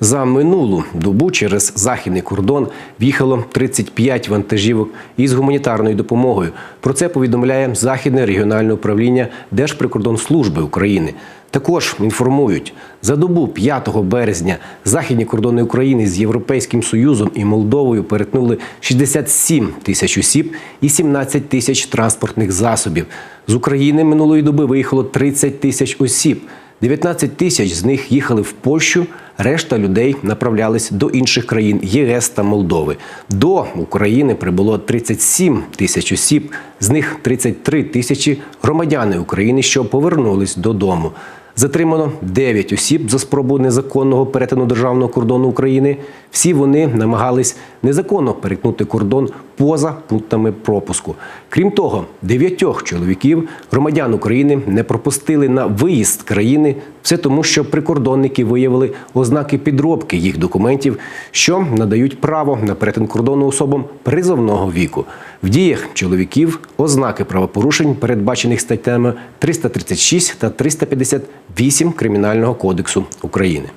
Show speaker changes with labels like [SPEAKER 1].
[SPEAKER 1] За минулу добу через західний кордон в'їхало 35 вантажівок із гуманітарною допомогою. Про це повідомляє Західне регіональне управління Держприкордонслужби України. Також інформують, за добу 5 березня західні кордони України з Європейським Союзом і Молдовою перетнули 67 тисяч осіб і 17 тисяч транспортних засобів. З України минулої доби виїхало 30 тисяч осіб. 19 тисяч з них їхали в Польщу, решта людей направлялись до інших країн ЄС та Молдови. До України прибуло 37 тисяч осіб, з них 33 тисячі громадяни України, що повернулись додому. Затримано 9 осіб за спробу незаконного перетину державного кордону України. Всі вони намагались незаконно перетнути кордон поза пунктами пропуску. Крім того, дев'ятьох чоловіків громадян України не пропустили на виїзд країни. Все тому, що прикордонники виявили ознаки підробки їх документів, що надають право на перетин кордону особам призовного віку. В діях чоловіків ознаки правопорушень, передбачених статтями 336 та 358 Кримінального кодексу України.